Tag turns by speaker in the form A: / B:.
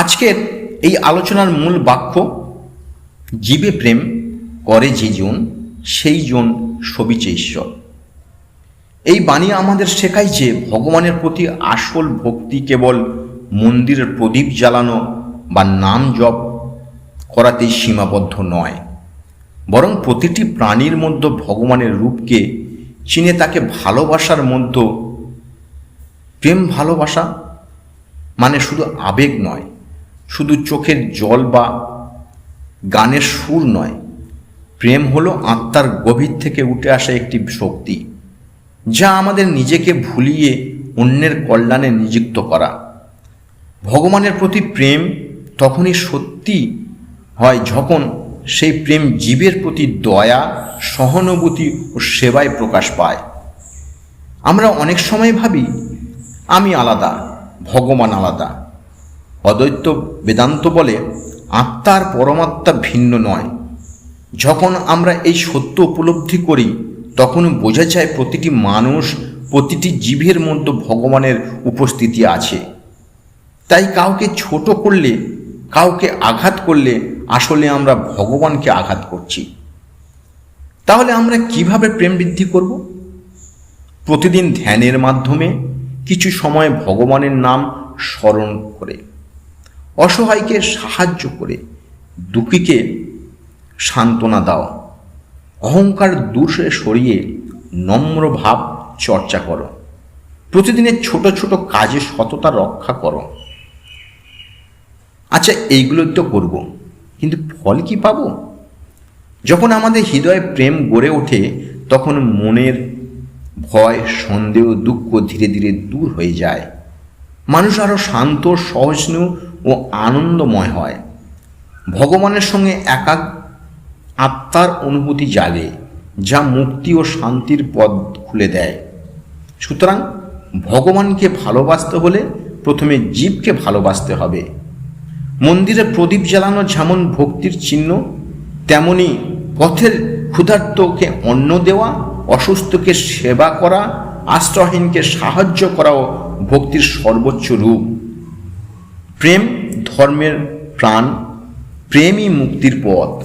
A: আজকের এই আলোচনার মূল বাক্য, জীবে প্রেম করে যে জন, সেই জন সবিচে ঈশ্বর। এই বাণী আমাদের শেখায় যে ভগবানের প্রতি আসল ভক্তি কেবল মন্দিরের প্রদীপ জ্বালানো বা নাম জপ করাতেই সীমাবদ্ধ নয়, বরং প্রতিটি প্রাণীর মধ্যে ভগবানের রূপকে চিনে তাকে ভালোবাসার মধ্যে প্রেম ভালোবাসা মানে শুধু আবেগ নয় শুধু চোখের জল বা গানের সুর নয়, প্রেম হলো আত্মার গভীর থেকে উঠে আসা একটি শক্তি, যা আমাদের নিজেকে ভুলিয়ে অন্যের কল্যাণে নিযুক্ত করা। ভগবানের প্রতি প্রেম তখনই সত্যি হয় যখন সেই প্রেম জীবের প্রতি দয়া, সহানুভূতি ও সেবায় প্রকাশ পায়। আমরা অনেক সময় ভাবি, আমি আলাদা, ভগবান আলাদা। অদ্বৈত বেদান্ত বলে, আত্মার পরমাত্মা ভিন্ন নয়। যখন আমরা এই সত্য উপলব্ধি করি, তখন বোঝা যায় প্রতিটি মানুষ প্রতিটি জীবের মধ্যে ভগবানের উপস্থিতি আছে। তাই কাউকে ছোট করলে, কাউকে আঘাত করলে আসলে আমরা ভগবানকে আঘাত করছি। তাহলে আমরা কীভাবে প্রেম বৃদ্ধি করব? প্রতিদিন ধ্যানের মাধ্যমে কিছু সময় ভগবানের নাম স্মরণ করে। অসহায়কে সাহায্য করে দুঃখীকে সান্ত্বনা দাও। অহংকার দূরে সরিয়ে নম্র ভাব চর্চা করো। প্রতিদিনের ছোট ছোট কাজে সততা রক্ষা করো। আচ্ছা এইগুলো তো করব, কিন্তু ফল কি পাবো? যখন আমাদের হৃদয়ে প্রেম গড়ে ওঠে, তখন মনের ভয়, সন্দেহ, দুঃখ ধীরে ধীরে দূর হয়ে যায়। মানুষ আরও শান্ত সহজনু ও আনন্দময় হয়। ভগবানের সঙ্গে একাক আত্মার অনুভূতি জাগে, যা মুক্তি ও শান্তির পথ খুলে দেয়। সুতরাং ভগবানকে ভালোবাসতে হলে প্রথমে জীবকে ভালোবাসতে হবে। মন্দিরে প্রদীপ জ্বালানো যেমন ভক্তির চিহ্ন, তেমনি পথের ক্ষুধার্তকে অন্ন দেওয়া, অসুস্থকে সেবা করা, আশ্রয়হীনকে সাহায্য করাও ভক্তির সর্বোচ্চ রূপ। প্রেম ধর্মের প্রাণ প্রেমই মুক্তির পথ।